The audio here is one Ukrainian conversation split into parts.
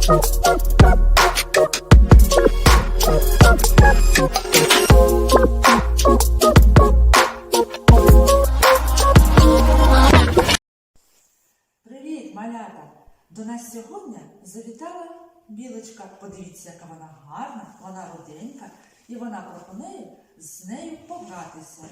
Привіт, малята! До нас сьогодні завітала білочка. Подивіться, яка вона гарна, вона руденька, і вона пропонує з нею погратися.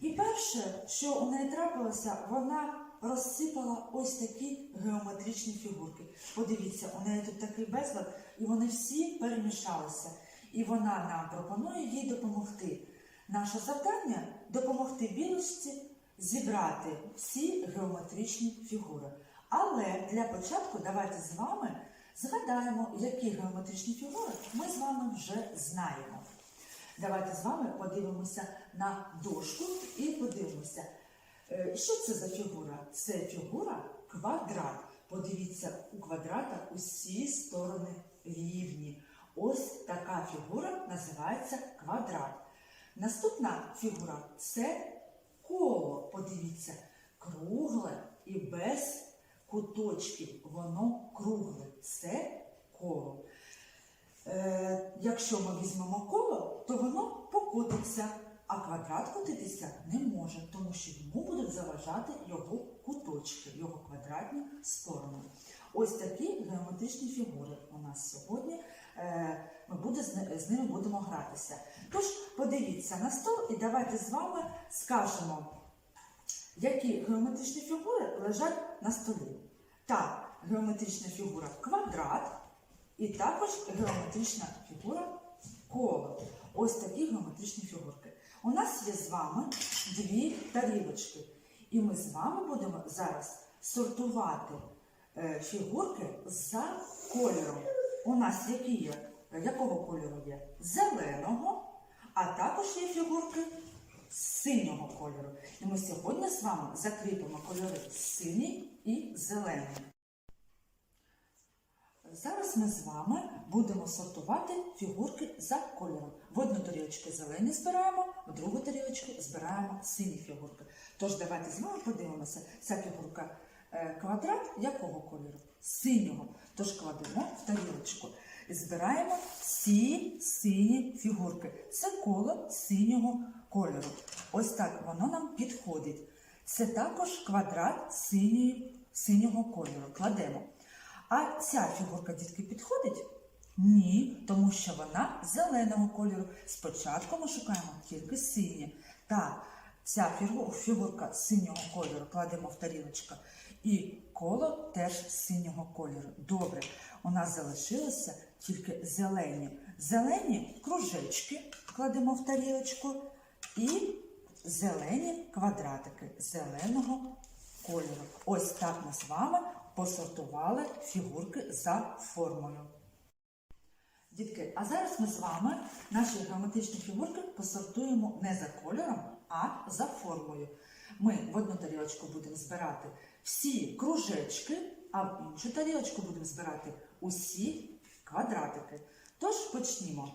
І перше, що у неї трапилося, вона розсипала ось такі геометричні фігурки. Подивіться, у неї тут такий безлад, і вони всі перемішалися. І вона нам пропонує їй допомогти. Наше завдання допомогти білочці зібрати всі геометричні фігури. Але для початку давайте з вами згадаємо, які геометричні фігури ми з вами вже знаємо. Давайте з вами подивимося на дошку і подивимося, що це за фігура? Це фігура квадрат. Подивіться, у квадрата усі сторони рівні. Ось така фігура називається квадрат. Наступна фігура це коло. Подивіться, кругле і без куточків. Воно кругле. Це коло. Е, якщо ми візьмемо коло, то воно покотиться, а квадрат котитися не може, тому що йому будуть заважати його куточки, його квадратні сторони. Ось такі геометричні фігури у нас сьогодні. Е, ми буде, з ними будемо гратися. Тож подивіться на стол і давайте з вами скажемо, які геометричні фігури лежать на столі. Так, геометрична фігура квадрат, і також геометрична фігура коло. Ось такі геометричні фігурки. У нас є з вами дві тарілочки. І ми з вами будемо зараз сортувати е, фігурки за кольором. У нас які є? Якого кольору є? Зеленого, а також є фігурки синього кольору. І ми сьогодні з вами закріпимо кольори синій і зелений. Зараз ми з вами будемо сортувати фігурки за кольором. В одну тарілочку зелені збираємо, в другу тарілочку збираємо сині фігурки. Тож давайте з вами подивимося, ця фігурка е, квадрат якого кольору? Синього. Тож кладемо в тарілочку і збираємо всі сині фігурки. Це коло синього кольору. Ось так воно нам підходить. Це також квадрат синього кольору. Кладемо. А ця фігурка, дітки, підходить? Ні, тому що вона зеленого кольору. Спочатку ми шукаємо тільки синє. Так, ця фігурка синього кольору кладемо в тарілочку. І коло теж синього кольору. Добре, у нас залишилося тільки зелені. Зелені кружечки кладемо в тарілочку і зелені квадратики зеленого кольору. Ось так ми з вами посортували фігурки за формою. Дітки, а зараз ми з вами наші геометричні фігурки посортуємо не за кольором, а за формою. Ми в одну тарілочку будемо збирати всі кружечки, а в іншу тарілочку будемо збирати усі квадратики. Тож почнімо.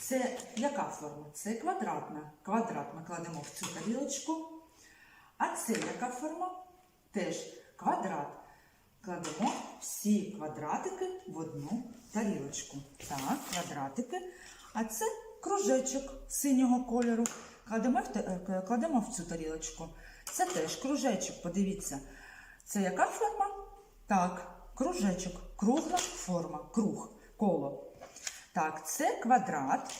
Це яка форма? Це квадратна. Квадрат ми кладемо в цю тарілочку. А це яка форма? Теж квадрат. Кладемо всі квадратики в одну тарілочку. Так, квадратики. А це кружечок синього кольору. Кладемо в, е, кладемо в цю тарілочку. Це теж кружечок, подивіться. Це яка форма? Так, кружечок. Кругла форма. Круг, коло. Так, це квадрат.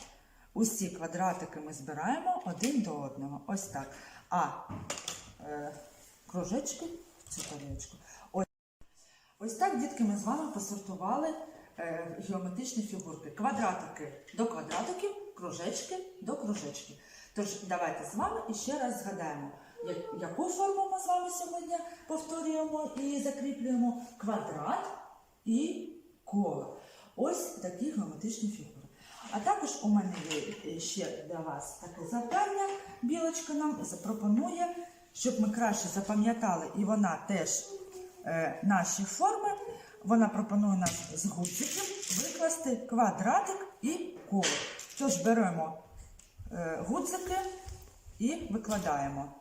Усі квадратики ми збираємо один до одного. Ось так. А е, кружечки в цю тарілочку. Ось, так, дітки, ми з вами посортували е, геометричні фігурки. Квадратики до квадратиків, кружечки до кружечків. Тож давайте з вами іще раз згадаємо, яку форму ми з вами сьогодні повторюємо і закріплюємо квадрат і коло. Ось такі геометричні фігури. А також у мене є е, ще для вас таке завдання. Білочка нам запропонує, щоб ми краще запам'ятали, і вона теж наші форми. Вона пропонує нам з гудзиків викласти квадратик і коло. Тож беремо е, гудзики і викладаємо.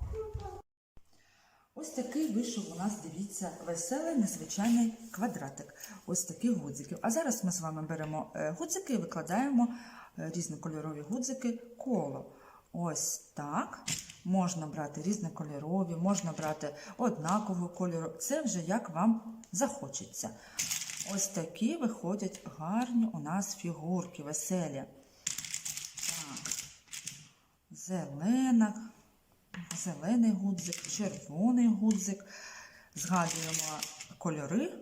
Ось такий вийшов у нас, дивіться, веселий незвичайний квадратик. Ось такий гудзиків. А зараз ми з вами беремо е, гудзики і викладаємо е, різнокольорові гудзики коло. Ось так. Можна брати різнокольорові, можна брати однакового кольору. Це вже як вам захочеться. Ось такі виходять гарні у нас фігурки веселі. Так. Зелена, зелений гудзик, червоний гудзик. Згадуємо кольори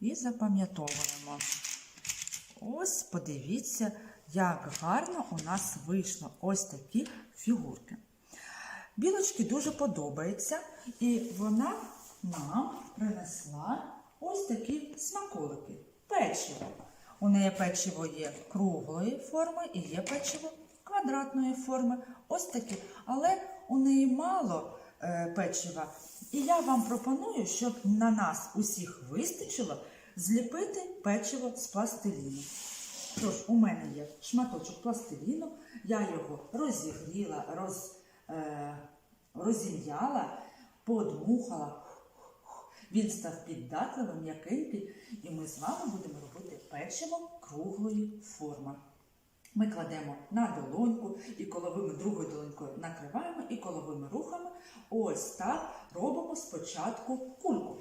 і запам'ятовуємо. Ось подивіться, як гарно у нас вийшло ось такі фігурки. Білочки дуже подобається, і вона нам принесла ось такі смаколики. Печиво. У неї печиво є круглої форми і є печиво квадратної форми. Ось такі. Але у неї мало е, печива. І я вам пропоную, щоб на нас усіх вистачило зліпити печиво з пластиліну. Тож, у мене є шматочок пластиліну, я його розігріла, роз, е, розім'яла, подмухала. Він став піддатливим, м'якенький, і ми з вами будемо робити печиво круглої форми. Ми кладемо на долоньку і коловими другою долонькою накриваємо і коловими рухами ось так робимо спочатку кульку,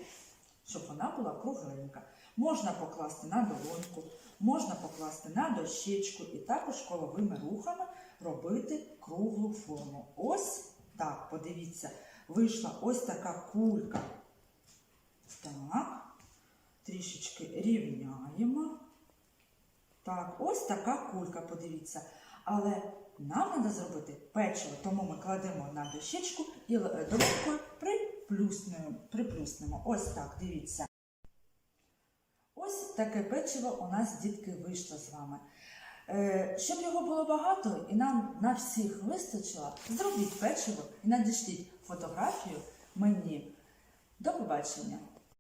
щоб вона була кругленька. Можна покласти на долоньку, можна покласти на дощечку і також коловими рухами робити круглу форму. Ось так, подивіться, вийшла ось така кулька. Так, трішечки рівняємо. Так, ось така кулька, подивіться. Але нам треба зробити печиво, тому ми кладемо на дощечку і долонькою приплюснемо. приплюснемо. Ось так, дивіться. Ось таке печиво у нас, дітки, вийшло з вами. Е, Щоб його було багато і нам на всіх вистачило, зробіть печиво і надішліть фотографію мені. До побачення!